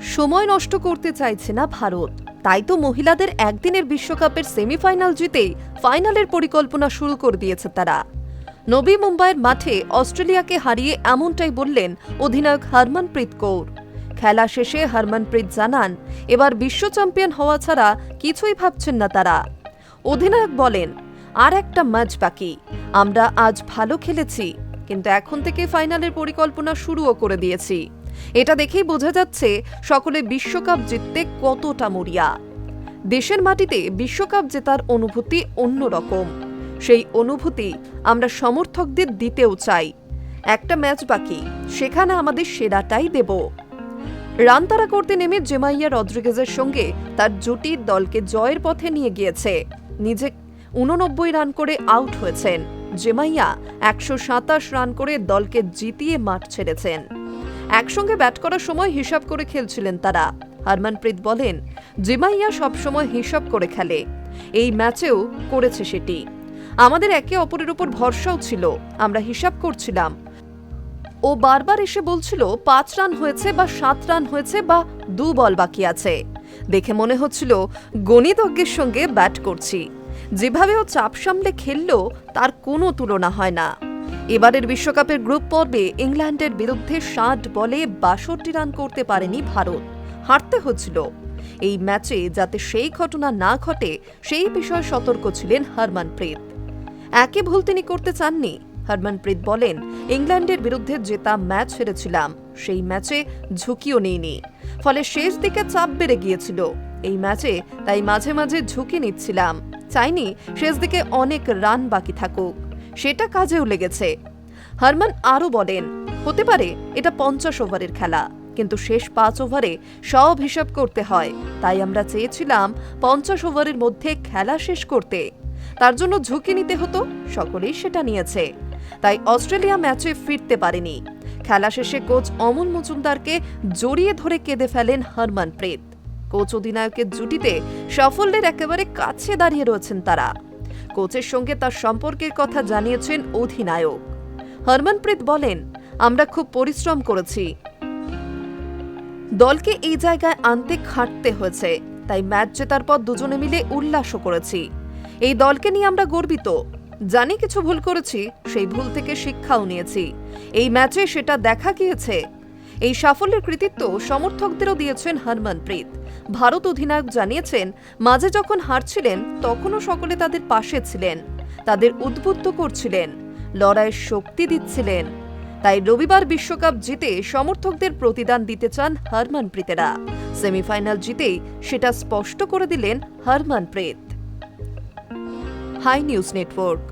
সময় নষ্ট করতে চাইছে না ভারত। তাই তো মহিলাদের একদিনের বিশ্বকাপের সেমিফাইনাল জিতেই ফাইনালের পরিকল্পনা শুরু করে দিয়েছে তারা। নবী মুম্বাইয়ের মাঠে অস্ট্রেলিয়াকে হারিয়ে এমনটাই বললেন অধিনায়ক হরমনপ্রীত কৌর। খেলা শেষে হরমনপ্রীত জানান, এবার বিশ্ব চ্যাম্পিয়ন হওয়া ছাড়া কিছুই ভাবছেন না তারা। অধিনায়ক বলেন, আর একটা ম্যাচ বাকি। আমরা আজ ভালো খেলেছি, কিন্তু এখন থেকে ফাইনালের পরিকল্পনা শুরুও করে দিয়েছি। এটা দেখেই বোঝা যাচ্ছে সকলে বিশ্বকাপ জিততে কতটা মরিয়া। দেশের মাটিতে বিশ্বকাপ জেতার অনুভূতি অন্যরকম। সেই অনুভূতি আমরা সমর্থকদের দিতেও চাই। একটা ম্যাচ বাকি, সেখানে আমাদের সেরাটাই দেব। রান তারা করতে নেমে জেমাইয়া রদ্রিগেজের সঙ্গে তার জুটি দলকে জয়ের পথে নিয়ে গিয়েছে। নিজে উননব্বই রান করে আউট হয়েছেন। জেমাইয়া একশো সাতাশ রান করে দলকে জিতিয়ে মাঠ ছেড়েছেন। একসঙ্গে ব্যাট করার সময় হিসাব করে খেলছিলেন তারা। হরমনপ্রীত বলেন, জিমাইয়া সবসময় হিসাব করে খেলে। এই ম্যাচেও করেছে সেটি। আমাদের একে অপরের উপর ভরসাও ছিল, আমরা হিসাব করছিলাম। ও বারবার এসে বলছিল, পাঁচ রান হয়েছে বা সাত রান হয়েছে বা দু বল বাকি আছে। দেখে মনে হচ্ছিল, গণিতজ্ঞের সঙ্গে ব্যাট করছি। যেভাবে ও চাপ সামলে খেললো, তার কোনো তুলনা হয় না। এবারের বিশ্বকাপের গ্রুপ পর্বে ইংল্যান্ডের বিরুদ্ধে ষাট বলে বাষট্টি রান করতে পারেনি ভারত। হারতে হচ্ছিল। এই ম্যাচে যাতে সেই ঘটনা না ঘটে, সেই বিষয়ে সতর্ক ছিলেন হরমনপ্রীত। একই ভুল তিনি করতে চাননি। হরমনপ্রীত বলেন, ইংল্যান্ডের বিরুদ্ধে জেতা ম্যাচ হেরেছিলাম। সেই ম্যাচে ঝুঁকিও নেইনি। ফলে শেষ দিকে চাপ বেড়ে গিয়েছিল। এই ম্যাচে তাই মাঝে মাঝে ঝুঁকি নিচ্ছিলাম। চাইনি শেষ দিকে অনেক রান বাকি থাকুক। সেটা কাজেও লেগেছে। হারমান আরও বলেন, হতে পারে এটা পঞ্চাশ ওভারের খেলা, কিন্তু শেষ পাঁচ ওভারে সব হিসাব করতে হয়। তাই আমরা চেয়েছিলাম পঞ্চাশ ওভারের মধ্যে খেলা শেষ করতে। তার জন্য ঝুঁকি নিতে হতো, সকলেই সেটা নিয়েছে। তাই অস্ট্রেলিয়া ম্যাচে ফিরতে পারেনি। খেলা শেষে কোচ অমল মজুমদারকে জড়িয়ে ধরে কেঁদে ফেলেন হরমনপ্রীত কোচ অধিনায়কের জুটিতে সাফল্যের একেবারে কাছে দাঁড়িয়ে রয়েছেন তারা। কোচের সঙ্গে তার সম্পর্কের কথা জানিয়েছেন অধিনায়ক। হরমনপ্রীত বলেন, আমরা খুব পরিশ্রম করেছি। দলকে এই জায়গায় আনতে খাটতে হয়েছে, তাই ম্যাচ জেতার পর দুজনে মিলে উল্লাসও করেছি। এই দলকে নিয়ে আমরা গর্বিত। জানি কিছু ভুল করেছি, সেই ভুল থেকে শিক্ষাও নিয়েছি। এই ম্যাচে সেটা দেখা গিয়েছে। এই সাফল্যের কৃতিত্ব সমর্থকদেরও দিয়েছেন হরমনপ্রীত ভারত অধিনায়ক জানিয়েছেন, মাঝে যখন হারছিলেন, তখনও সকলে তাদের পাশে ছিলেন, তাদের উদ্বুদ্ধ করছিলেন লড়াইয়ের শক্তি দিচ্ছিলেন। তাই রবিবার বিশ্বকাপ জিতে সমর্থকদের প্রতিদান দিতে চান হরমনপ্রীতেরা সেমিফাইনাল জিতেই সেটা স্পষ্ট করে দিলেন হরমনপ্রীত হাই নিউজ নেটওয়ার্ক।